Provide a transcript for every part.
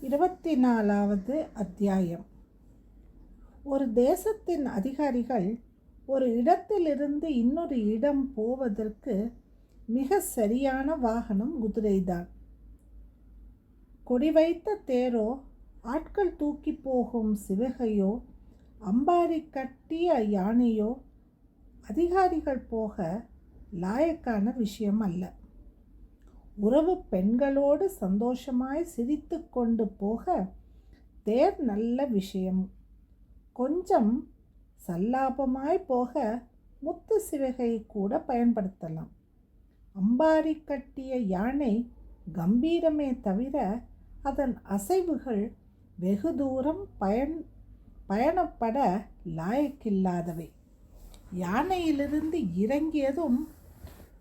இருபத்தி நாலாவது அத்தியாயம். ஒரு தேசத்தின் அதிகாரிகள் ஒரு இடத்திலிருந்து இன்னொரு இடம் போவதற்கு மிக சரியான வாகனம் குதிரைதான். கொடி வைத்த தேரோ ஆட்கள் தூக்கி போகும் சிவகையோ அம்பாரி கட்டிய யானையோ அதிகாரிகள் போக லாயக்கான விஷயம் அல்ல. உறவு பெண்களோடு சந்தோஷமாய் சிரித்து கொண்டு போக தேர் நல்ல விஷயம். கொஞ்சம் சல்லாபமாய் போக முத்து சிவகை கூட பயன்படுத்தலாம். அம்பாரி கட்டிய யானை கம்பீரமே தவிர அதன் அசைவுகள் வெகு தூரம் பயன் பயணப்பட லாயக்கில்லாதவை. யானையிலிருந்து இறங்கியதும்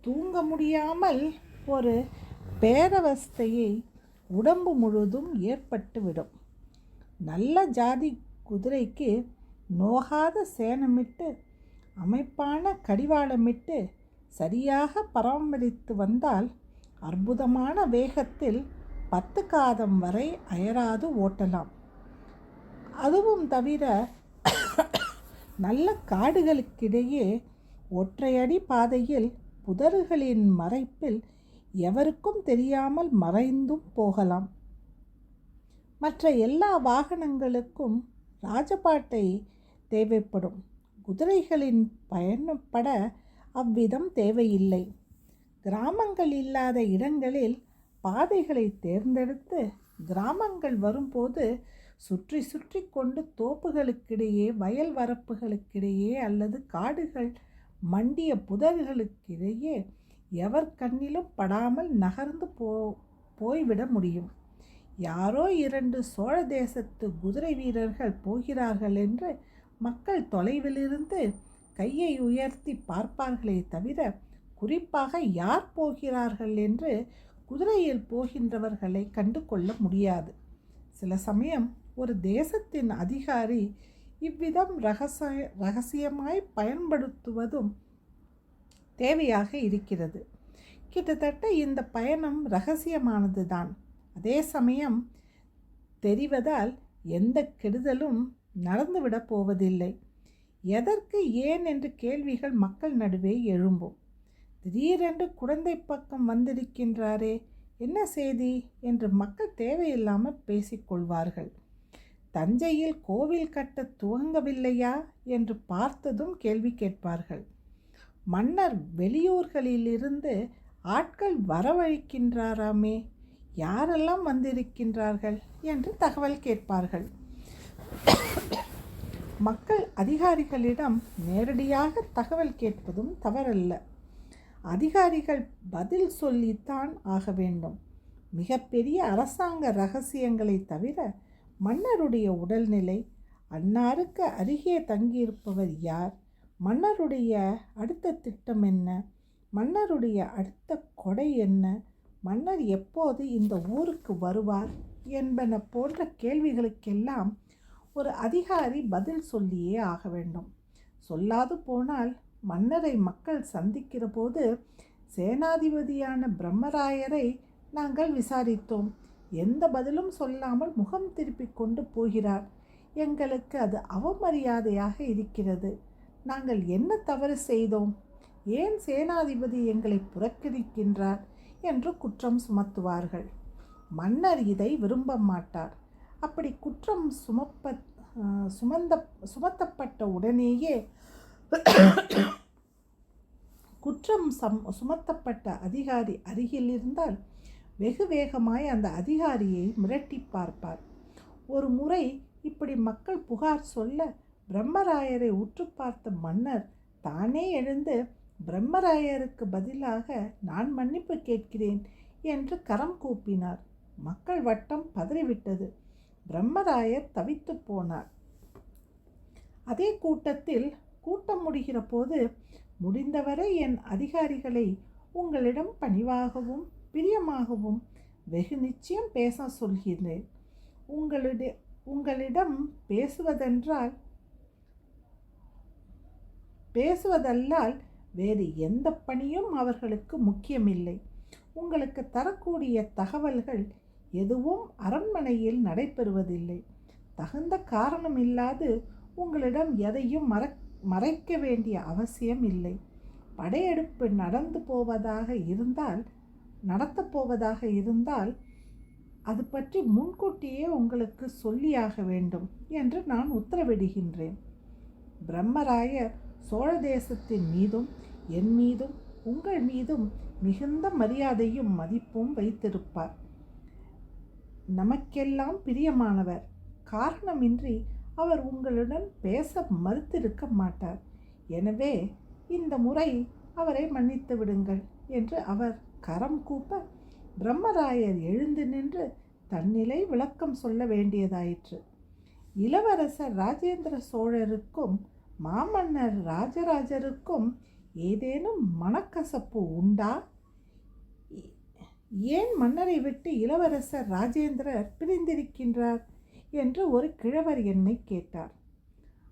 தூங்க முடியாமல் ஒரு பேரவஸ்தையை உடம்பு முழுதும் ஏற்பட்டுவிடும். நல்ல ஜாதி குதிரைக்கு நோகாத சேனமிட்டு அமைப்பான கடிவாளமிட்டு சரியாக பராமரித்து வந்தால் அற்புதமான வேகத்தில் பத்து காதம் வரை அயராது ஓட்டலாம். அதுவும் தவிர நல்ல காடுகளுக்கிடையே ஒற்றையடி பாதையில் புதர்களின் மறைப்பில் எவருக்கும் தெரியாமல் மறைந்தும் போகலாம். மற்ற எல்லா வாகனங்களுக்கும் ராஜபாட்டை தேவைப்படும். குதிரைகளின் பயணப்பட அவ்விதம் தேவையில்லை. கிராமங்கள் இல்லாத இடங்களில் பாதைகளை தேர்ந்தெடுத்து கிராமங்கள் வரும்போது சுற்றி சுற்றி கொண்டு தோப்புகளுக்கிடையே வயல் வரப்புகளுக்கிடையே அல்லது காடுகள் மண்டிய புதர்களுக்கிடையே எவர் கண்ணிலும் படாமல் நகர்ந்து போ போய்விட முடியும்? யாரோ இரண்டு சோழ தேசத்து குதிரை வீரர்கள் போகிறார்கள் என்று மக்கள் தொலைவிலிருந்து கையை உயர்த்தி பார்ப்பார்களே தவிர குறிப்பாக யார் போகிறார்கள் என்று குதிரையில் போகின்றவர்களை கண்டு கொள்ள முடியாது. சில சமயம் ஒரு தேசத்தின் அதிகாரி இவ்விதம் ரகசிய ரகசியமாய் பயன்படுத்துவதும் தேவையாக இருக்கிறது. கிட்டத்தட்ட இந்த பயணம் ரகசியமானது தான் அதே சமயம் தெரிவதால் எந்த கெடுதலும் நடந்துவிடப் போவதில்லை. எதற்கு ஏன் என்று கேள்விகள் மக்கள் நடுவே எழும்பும். திடீரென்று குழந்தை பக்கம் வந்திருக்கின்றாரே என்ன செய்தி? என்று மக்கள் தேவையில்லாமல் பேசிக்கொள்வார்கள் தஞ்சையில் கோவில் கட்ட துவங்கவில்லையா? என்று பார்த்ததும் கேள்வி கேட்பார்கள். மன்னர் வெளியூர்களிலிருந்து ஆட்கள் வரவழைக்கின்றாராமே? யாரெல்லாம் வந்திருக்கின்றார்கள்? என்று தகவல் கேட்பார்கள். மக்கள் அதிகாரிகளிடம் நேரடியாக தகவல் கேட்பதும் தவறல்ல. அதிகாரிகள் பதில் சொல்லித்தான் ஆக வேண்டும். மிகப்பெரிய அரசாங்க ரகசியங்களை தவிர மன்னருடைய உடல்நிலை அன்னாருக்கு அருகே தங்கியிருப்பவர் யார்? மன்னருடைய அடுத்த திட்டம் என்ன? மன்னருடைய அடுத்த கொடை என்ன? மன்னர் எப்போது இந்த ஊருக்கு வருவார்? என்பன போன்ற கேள்விகளுக்கெல்லாம் ஒரு அதிகாரி பதில் சொல்லியே ஆக வேண்டும். சொல்லாது போனால் மன்னரை மக்கள் சந்திக்கிற போது சேனாதிபதியான பிரம்மராயரை நாங்கள் விசாரித்தோம். எந்த பதிலும் சொல்லாமல் முகம் திருப்பிக் கொண்டு போகிறார். எங்களுக்கு அது அவமரியாதையாக இருக்கிறது. நாங்கள் என்ன தவறு செய்தோம்? ஏன் சேனாதிபதி எங்களை புறக்கணிக்கின்றார்? என்று குற்றம் சுமத்துவார்கள். மன்னர் இதை விரும்ப மாட்டார். அப்படி குற்றம் சுமப்ப சுமந்த சுமத்தப்பட்ட உடனேயே குற்றம் சம் சுமத்தப்பட்ட அதிகாரி அருகில் இருந்தால் வெகு வேகமாய் அந்த அதிகாரியை மிரட்டி பார்ப்பார். ஒரு முறை இப்படி மக்கள் புகார் சொல்ல பிரம்மராயரை உற்று பார்த்த மன்னர் தானே எழுந்து பிரம்மராயருக்கு பதிலாக நான் மன்னிப்பு கேட்கிறேன் என்று கரம் கூப்பினார். மக்கள் வட்டம் பதறிவிட்டது. பிரம்மராயர் தவித்து போனார். அதே கூட்டத்தில் கூட்டம் முடிகிற போது முடிந்தவரை என் அதிகாரிகளை உங்களிடம் பணிவாகவும் பிரியமாகவும் வெகு நிச்சயம் பேச சொல்கிறேன். உங்களுடைய உங்களிடம் பேசுவதென்றால் பேசுவதல்லால் வேறு எந்த பணியும் அவர்களுக்கு முக்கியமில்லை. உங்களுக்கு தரக்கூடிய தகவல்கள் எதுவும் அரண்மனையில் நடைபெறுவதில்லை. தகுந்த காரணம் இல்லாது உங்களிடம் எதையும் மற மறைக்க வேண்டிய அவசியம் இல்லை. படையெடுப்பு நடந்து போவதாக இருந்தால் நடத்தப் போவதாக இருந்தால் அது பற்றி முன்கூட்டியே உங்களுக்கு சொல்லியாக வேண்டும் என்று நான் உத்தரவிடுகின்றேன். பிரம்மராயர் சோழ தேசத்தின் மீதும் என் மீதும் உங்கள் மீதும் மிகுந்த மரியாதையும் மதிப்பும் வைத்திருப்பார். நமக்கெல்லாம் பிரியமானவர். காரணமின்றி அவர் உங்களுடன் பேச மறுத்திருக்க மாட்டார். எனவே இந்த முறை அவரை மன்னித்து விடுங்கள் என்று அவர் கரம் கூப்ப பிரம்மராயர் எழுந்து நின்று தன்னிலை விளக்கம் சொல்ல வேண்டியதாயிற்று. இளவரசர் ராஜேந்திர சோழருக்கும் மாமன்னர் ராஜராஜருக்கும் ஏதேனும் மனக்கசப்பு உண்டா? ஏன் மன்னரை விட்டு இளவரசர் ராஜேந்திரர் பிரிந்திருக்கின்றார்? என்று ஒரு கிழவர் என்னை கேட்டார்.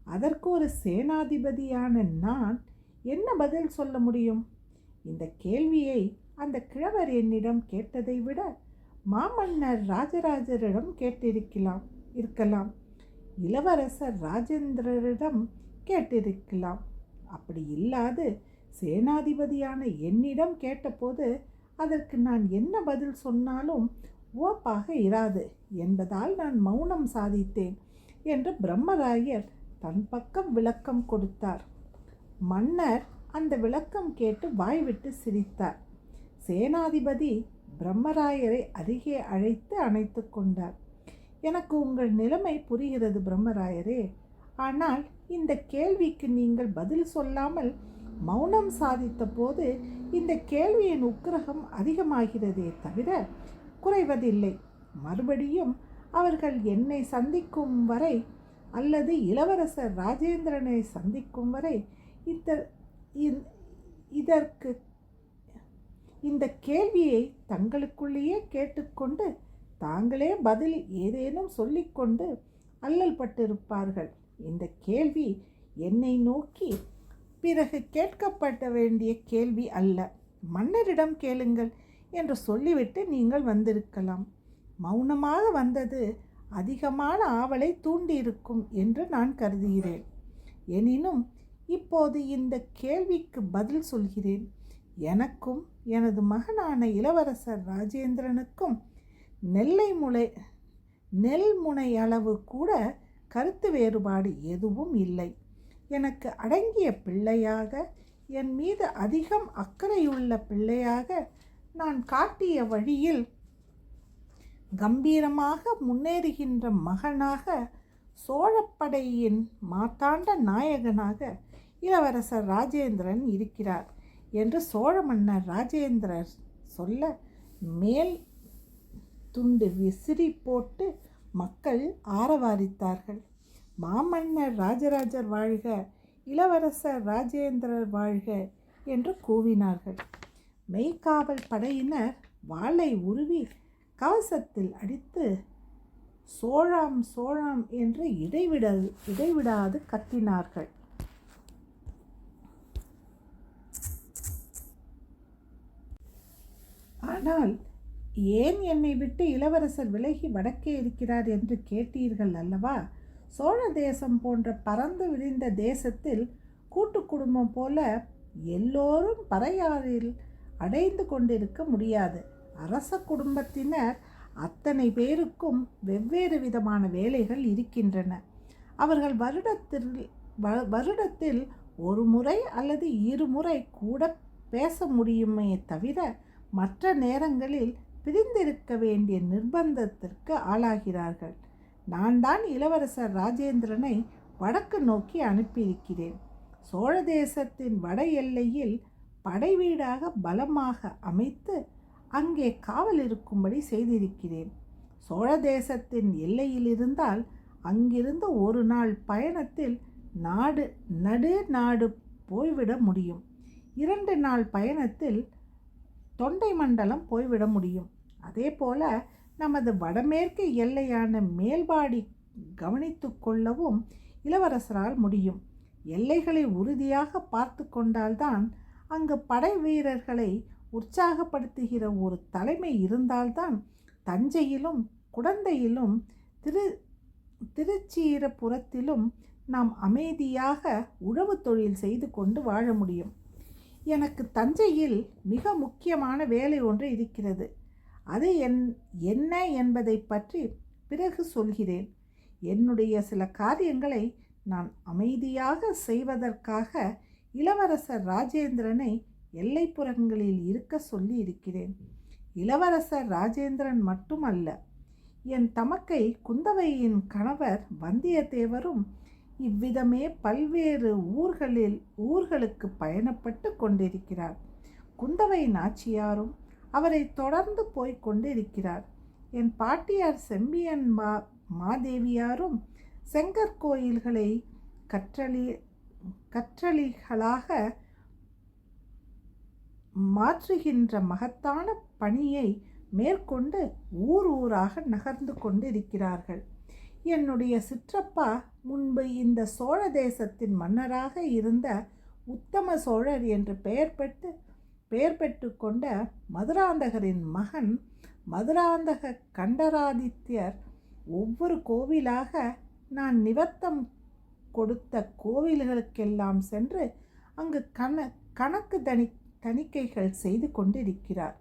அதற்கு ஒரு சேனாதிபதியான நான் என்ன பதில் சொல்ல முடியும்? இந்த கேள்வியை அந்த கிழவர் என்னிடம் கேட்டதை விட மாமன்னர் ராஜராஜரிடம் கேட்டிருக்கலாம் இருக்கலாம். இளவரசர் ராஜேந்திரரிடம் கேட்டிருக்கலாம். அப்படி இல்லாது சேனாதிபதியான என்னிடம் கேட்டபோது அதற்கு நான் என்ன பதில் சொன்னாலும் ஓப்பாக இராது என்பதால் நான் மௌனம் சாதித்தேன் என்று பிரம்மராயர் தன் பக்கம் விளக்கம் கொடுத்தார். மன்னர் அந்த விளக்கம் கேட்டு வாய்விட்டு சிரித்தார். சேனாதிபதி பிரம்மராயரை அருகே அழைத்து அணைத்து கொண்டார். எனக்கு உங்கள் நிலைமை புரிகிறது பிரம்மராயரே. ஆனால் இந்த கேள்விக்கு நீங்கள் பதில் சொல்லாமல் மௌனம் சாதித்த போது இந்த கேள்வியின் உக்கிரகம் அதிகமாகிறதே தவிர குறைவதில்லை. மறுபடியும் அவர்கள் என்னை சந்திக்கும் வரை அல்லது இளவரசர் ராஜேந்திரனை சந்திக்கும் வரை இந்த இதற்கு இந்த கேள்வியை தங்களுக்குள்ளேயே கேட்டுக்கொண்டு தாங்களே பதில் ஏதேனும் சொல்லிக்கொண்டு அல்லல் பட்டிருப்பார்கள் இந்த கேள்வி என்னை நோக்கி பிறகு கேட்கப்பட வேண்டிய கேள்வி அல்ல. மன்னரிடம் கேளுங்கள் என்று சொல்லிவிட்டு நீங்கள் வந்திருக்கலாம். மௌனமாக வந்தது அதிகமான ஆவலை தூண்டியிருக்கும் என்று நான் கருதுகிறேன். எனினும் இப்போது இந்த கேள்விக்கு பதில் சொல்கிறேன். எனக்கும் எனது மகனான இளவரசர் ராஜேந்திரனுக்கும் நெல்லை முளை நெல் முனை அளவு கூட கருத்து வேறுபாடு எதுவும் இல்லை. எனக்கு அடங்கிய பிள்ளையாக என் மீது அதிகம் அக்கறையுள்ள பிள்ளையாக நான் காட்டிய வழியில் கம்பீரமாக முன்னேறுகின்ற மகனாக சோழப்படையின் மாத்தாண்ட நாயகனாக இளவரசர் ராஜேந்திரன் இருக்கிறார் என்று சோழ மன்னர் ராஜேந்திரர் சொல்ல மேல் துண்டு விசிறி போட்டு மக்கள் ஆரவாரித்தார்கள். மாமன்னர் ராஜராஜர் வாழ்க இளவரசர் ராஜேந்திரர் வாழ்க என்று கூவினார்கள். மெய்காவல் படையினர் வாளை உருவி கவசத்தில் அடித்து சோழாம் சோழாம் என்று இடைவிட இடைவிடாது கத்தினார்கள். ஆனால் ஏன் என்னை விட்டு இளவரசர் விலகி வடக்கே இருக்கிறார் என்று கேட்டீர்கள் அல்லவா? சோழ தேசம் போன்ற பறந்து விரிந்த தேசத்தில் கூட்டு குடும்பம் போல எல்லோரும் பறையாறில் அடைந்து கொண்டிருக்க முடியாது. அரச குடும்பத்தினர் அத்தனை பேருக்கும் வெவ்வேறு விதமான வேலைகள் இருக்கின்றன. அவர்கள் வருடத்தில் வருடத்தில் ஒரு முறை அல்லது இருமுறை கூட பேச முடியுமே தவிர மற்ற நேரங்களில் பிரிந்திருக்க வேண்டிய நிர்பந்தத்திற்கு ஆளாகிறார்கள். நான் தான் இளவரசர் ராஜேந்திரனை வடக்கு நோக்கி அனுப்பியிருக்கிறேன். சோழ தேசத்தின் வட எல்லையில் படை வீடாக பலமாக அமைத்து அங்கே காவல் இருக்கும்படி செய்திருக்கிறேன். சோழ தேசத்தின் எல்லையில் இருந்தால் அங்கிருந்து ஒரு நாள் பயணத்தில் நாடு நடு நாடு போய்விட முடியும். இரண்டு நாள் பயணத்தில் தொண்டை மண்டலம் போய்விட முடியும். அதே போல நமது வடமேற்கு எல்லையான மேல்பாடி கவனித்து கொள்ளவும் இளவரசரால் முடியும். எல்லைகளை உறுதியாக பார்த்து கொண்டால்தான் அங்கு படை வீரர்களை உற்சாகப்படுத்துகிற ஒரு தலைமை இருந்தால்தான் தஞ்சையிலும் குடந்தையிலும் திரு திருச்சீரப்புறத்திலும் நாம் அமைதியாக உழவு தொழில் செய்து கொண்டு வாழ முடியும். எனக்கு தஞ்சையில் மிக முக்கியமான வேலை ஒன்று இருக்கிறது. அது என் என்ன என்பதை பற்றி பிறகு சொல்கிறேன். என்னுடைய சில காரியங்களை நான் அமைதியாக செய்வதற்காக இளவரசர் ராஜேந்திரனை எல்லைப்புறங்களில் இருக்க சொல்லி இருக்கிறேன் இளவரசர் ராஜேந்திரன் மட்டுமல்ல என் தமக்கை குந்தவையின் கணவர் வந்தியத்தேவரும் இவ்விதமே பல்வேறு ஊர்களில் ஊர்களுக்கு பயணப்பட்டு கொண்டிருக்கிறார். குந்தவை நாச்சியாரும் அவரை தொடர்ந்து போய்க் கொண்டிருக்கிறார். என் பாட்டியார் செம்பியன் மா மாதேவியாரும் செங்கற்கோயில்களை கற்றளி கற்றளிகளாக மாற்றுகின்ற மகத்தான பணியை மேற்கொண்டு ஊர் ஊராக நகர்ந்து கொண்டிருக்கிறார்கள். என்னுடைய சிற்றப்பா முன்பு இந்த சோழ தேசத்தின் மன்னராக இருந்த உத்தம சோழர் என்று பெயர் பெற்று பெயர் பெற்று கொண்ட மதுராந்தகரின் மகன் மதுராந்தக கண்டராதித்யர் ஒவ்வொரு கோவிலாக நான் நிவர்த்தம் கொடுத்த கோவில்களுக்கெல்லாம் சென்று அங்கு கண கணக்கு தனி தணிக்கைகள் செய்து கொண்டிருக்கிறார்.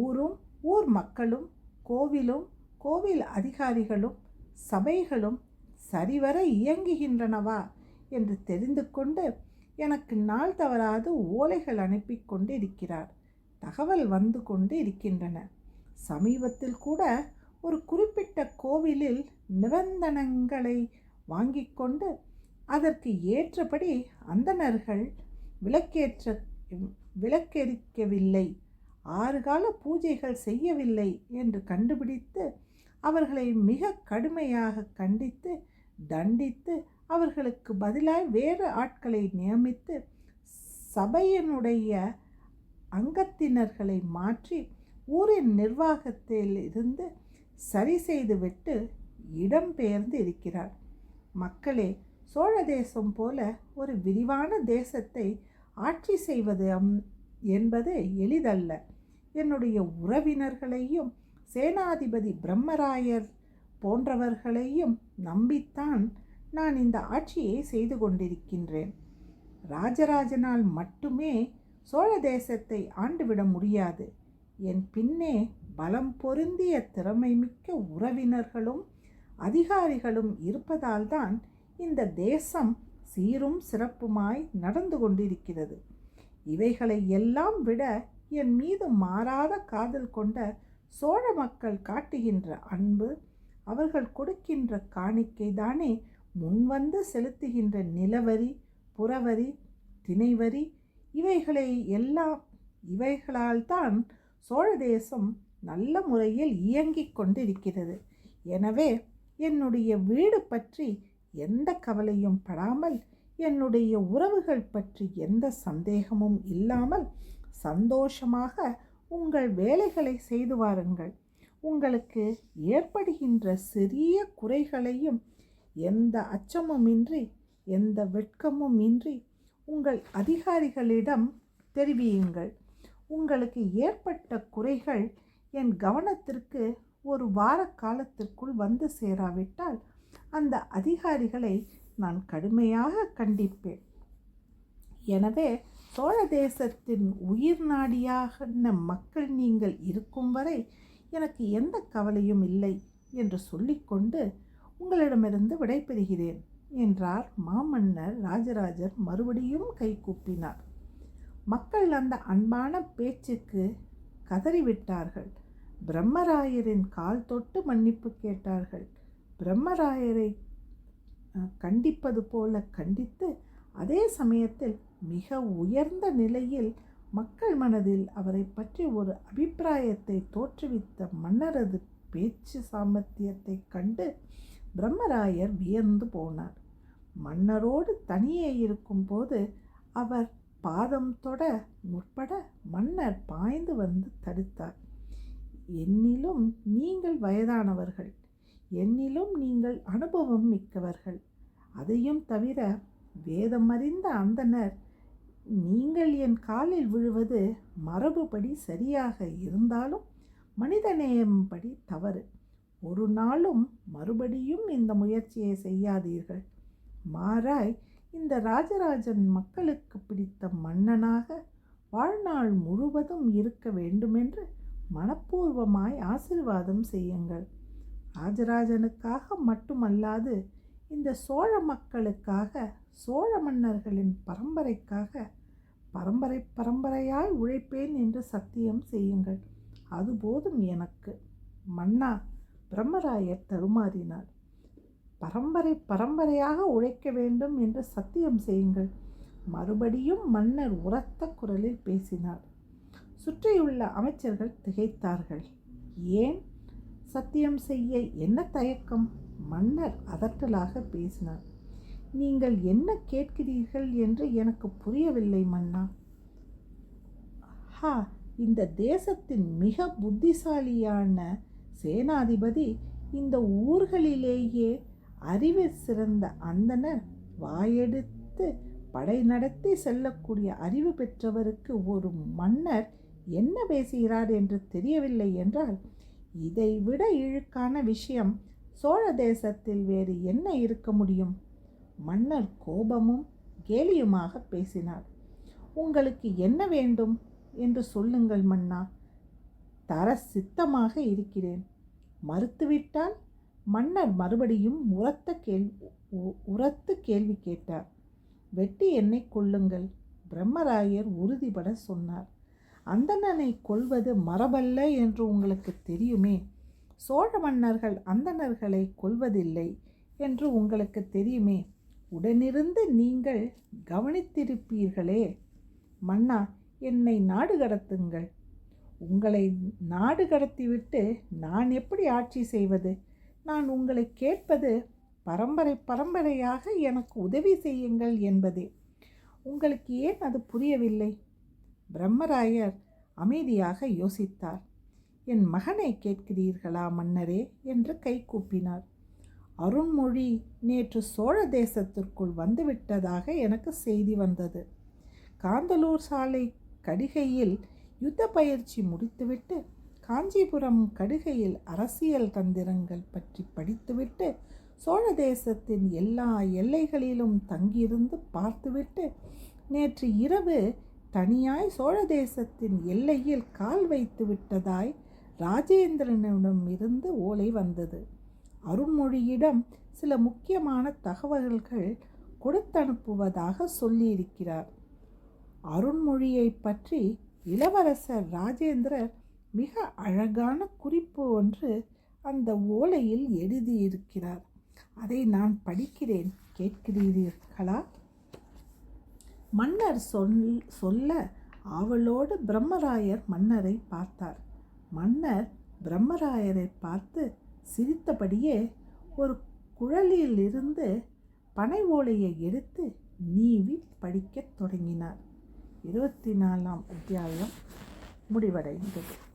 ஊரும் ஊர் மக்களும் கோவிலும் கோவில் அதிகாரிகளும் சபைகளும் சரிவர இயங்குகின்றனவா என்று தெரிந்து கொண்டு எனக்கு நாள் தவறாது ஓலைகள் அனுப்பி கொண்டு இருக்கிறார். தகவல் வந்து கொண்டு இருக்கின்றன. சமீபத்தில் கூட ஒரு குறிப்பிட்ட கோவிலில் நிபந்தனங்களை வாங்கி கொண்டு அதற்கு ஏற்றபடி அந்தணர்கள் விளக்கேற்ற விளக்கெரிக்கவில்லை. ஆறு கால பூஜைகள் செய்யவில்லை என்று கண்டுபிடித்து அவர்களை மிக கடுமையாக கண்டித்து தண்டித்து அவர்களுக்கு பதிலாய் வேறு ஆட்களை நியமித்து சபையினுடைய அங்கத்தினர்களை மாற்றி ஊரின் நிர்வாகத்தில் இருந்து சரி செய்துவிட்டு இடம்பெயர்ந்து இருக்கிறார். மக்களே சோழ தேசம் போல ஒரு விரிவான தேசத்தை ஆட்சி செய்வது என்பது எளிதல்ல. என்னுடைய உறவினர்களையும் சேனாதிபதி பிரம்மராயர் போன்றவர்களையும் நம்பித்தான் நான் இந்த ஆட்சியை செய்து கொண்டிருக்கின்றேன். ராஜராஜனால் மட்டுமே சோழ தேசத்தை ஆண்டுவிட முடியாது. என் பின்னே பலம் பொருந்திய திறமை மிக்க உறவினர்களும் அதிகாரிகளும் இருப்பதால்தான் இந்த தேசம் சீரும் சிறப்புமாய் நடந்து கொண்டிருக்கிறது. இவைகளை எல்லாம் விட என் மீது மாறாத காதல் கொண்ட சோழ மக்கள் காட்டுகின்ற அன்பு அவர்கள் கொடுக்கின்ற காணிக்கை தானே முன்வந்து செலுத்துகின்ற நிலவரி புறவரி திணைவரி இவைகளை எல்லாம் இவைகளால் தான் சோழ தேசம் நல்ல முறையில் இயங்கிக் கொண்டிருக்கிறது. எனவே என்னுடைய வீடு பற்றி எந்த கவலையும் படாமல் என்னுடைய உறவுகள் பற்றி எந்த சந்தேகமும் இல்லாமல் சந்தோஷமாக உங்கள் வேலைகளை செய்து வாருங்கள். உங்களுக்கு ஏற்படுகின்ற சிறிய குறைகளையும் எந்த அச்சமும் இன்றி எந்த வெட்கமும் இன்றி உங்கள் அதிகாரிகளிடம் தெரிவியுங்கள். உங்களுக்கு ஏற்பட்ட குறைகள் என் கவனத்திற்கு ஒரு வார காலத்திற்குள் வந்து சேராவிட்டால் அந்த அதிகாரிகளை நான் கடுமையாக கண்டிப்பேன். எனவே சோழ தேசத்தின் உயிர் நாடியாக மக்கள் நீங்கள் இருக்கும் வரை எனக்கு எந்த கவலையும் இல்லை என்று சொல்லிக்கொண்டு உங்களிடமிருந்து விடைபெறுகிறேன் என்றார் மாமன்னர் ராஜராஜர் மறுபடியும் கை கூப்பினார். மக்கள் அந்த அன்பான பேச்சுக்கு கதறிவிட்டார்கள். பிரம்மராயரின் கால் தொட்டு மன்னிப்பு கேட்டார்கள். பிரம்மராயரை கண்டிப்பது போல கண்டித்து அதே சமயத்தில் மிக உயர்ந்த நிலையில் மக்கள் மனதில் அவரை பற்றி ஒரு அபிப்பிராயத்தை தோற்றுவித்த மன்னரது பேச்சு சாமர்த்தியத்தை கண்டு பிரம்மராயர் வியந்து போனார். மன்னரோடு தனியே இருக்கும்போது அவர் பாதம் தொட முற்பட மன்னர் பாய்ந்து வந்து தடுத்தார். என்னிலும் நீங்கள் வயதானவர்கள். என்னிலும் நீங்கள் அனுபவம் மிக்கவர்கள். அதையும் தவிர வேதம் அறிந்த அந்தனர் நீங்கள் என் காலில் விழுவது மரபுபடி சரியாக இருந்தாலும் மனிதநேயம்படி தவறு. ஒரு நாளும் மறுபடியும் இந்த முயற்சியை செய்யாதீர்கள். மாறாய் இந்த ராஜராஜன் மக்களுக்கு பிடித்த மன்னனாக வாழ்நாள் முழுவதும் இருக்க வேண்டுமென்று மனப்பூர்வமாய் ஆசிர்வாதம் செய்யுங்கள். ராஜராஜனுக்காக மட்டுமல்லாது இந்த சோழ மக்களுக்காக சோழ மன்னர்களின் பரம்பரைக்காக பரம்பரை பரம்பரையாய் உழைப்பேன் என்று சத்தியம் செய்யுங்கள். அது போதும் எனக்கு. மன்னா பிரம்மராயர் தருமாறினார். பரம்பரை பரம்பரையாக உழைக்க வேண்டும் என்று சத்தியம் செய்யுங்கள். மறுபடியும் மன்னர் உரத்த குரலில் பேசினார். சுற்றியுள்ள அமைச்சர்கள் திகைத்தார்கள். ஏன்? சத்தியம் செய்ய என்ன தயக்கம்? மன்னர் அதட்டலாக பேசினார். நீங்கள் என்ன கேட்கிறீர்கள் என்று எனக்கு புரியவில்லை மன்னா. ஹா இந்த தேசத்தின் மிக புத்திசாலியான சேனாதிபதி இந்த ஊர்களிலேயே அறிவு சிறந்த அந்தனர் வாயெடுத்து படை நடத்தி செல்லக்கூடிய அறிவு பெற்றவருக்கு ஒரு மன்னர் என்ன பேசுகிறார் என்று தெரியவில்லை என்றால் இதைவிட இழுக்கான விஷயம் சோழ தேசத்தில் வேறு என்ன இருக்க முடியும்? மன்னர் கோபமும் கேலியுமாக பேசினார். உங்களுக்கு என்ன வேண்டும்? என்று சொல்லுங்கள் மன்னா. தர சித்தமாக இருக்கிறேன். மறுத்துவிட்டால் மன்னர் மறுபடியும் உரத்த கேள்வி உரத்து கேள்வி கேட்டார். வெட்டி என்னை கொள்ளுங்கள் பிரம்மராயர் உறுதிபட சொன்னார். அந்தணனை கொள்வது மரபல்ல என்று உங்களுக்கு தெரியுமே. சோழ மன்னர்கள் அந்தணர்களை கொள்வதில்லை என்று உங்களுக்கு தெரியுமே. உடனிருந்து நீங்கள் கவனித்திருப்பீர்களே. மன்னா என்னை நாடு கடத்துங்கள். உங்களை நாடு கடத்திவிட்டு நான் எப்படி ஆட்சி செய்வது? நான் உங்களை கேட்பது பரம்பரை பரம்பரையாக எனக்கு உதவி செய்யுங்கள் என்பதே. உங்களுக்கு ஏன் அது புரியவில்லை? பிரம்மராயர் அமைதியாக யோசித்தார். என் மகனை கேட்கிறீர்களா மன்னரே? என்று கை கூப்பினார். அருண்மொழி நேற்று சோழ தேசத்திற்குள் வந்துவிட்டதாக எனக்கு செய்தி வந்தது. காந்தலூர் சாலை கடிகையில் யுத்த பயிற்சி முடித்துவிட்டு காஞ்சிபுரம் கடுகையில் அரசியல் தந்திரங்கள் பற்றி படித்துவிட்டு சோழ தேசத்தின் எல்லா எல்லைகளிலும் தங்கியிருந்து பார்த்துவிட்டு நேற்று இரவு தனியாய் சோழ தேசத்தின் எல்லையில் கால் வைத்து விட்டதாய் ராஜேந்திரனிடம் இருந்து ஓலை வந்தது. அருண்மொழியிடம் சில முக்கியமான தகவல்கள் கொடுத்தனுப்புவதாக சொல்லியிருக்கிறார். அருண்மொழியை பற்றி இளவரசர் ராஜேந்திரர் மிக அழகான குறிப்பு ஒன்று அந்த ஓலையில் எழுதியிருக்கிறார். அதை நான் படிக்கிறேன். கேட்கிறீர்களா மன்னர் சொல் சொல்ல ஆவலோடு பிரம்மராயர் மன்னரை பார்த்தார். மன்னர் பிரம்மராயரை பார்த்து சிரித்தபடியே ஒரு குழலிலிருந்து பனை ஓலையை எடுத்து நீவி படிக்கத் தொடங்கினார். இருபத்தி நாலாம் அத்தியாயம் முடிவடைந்தது.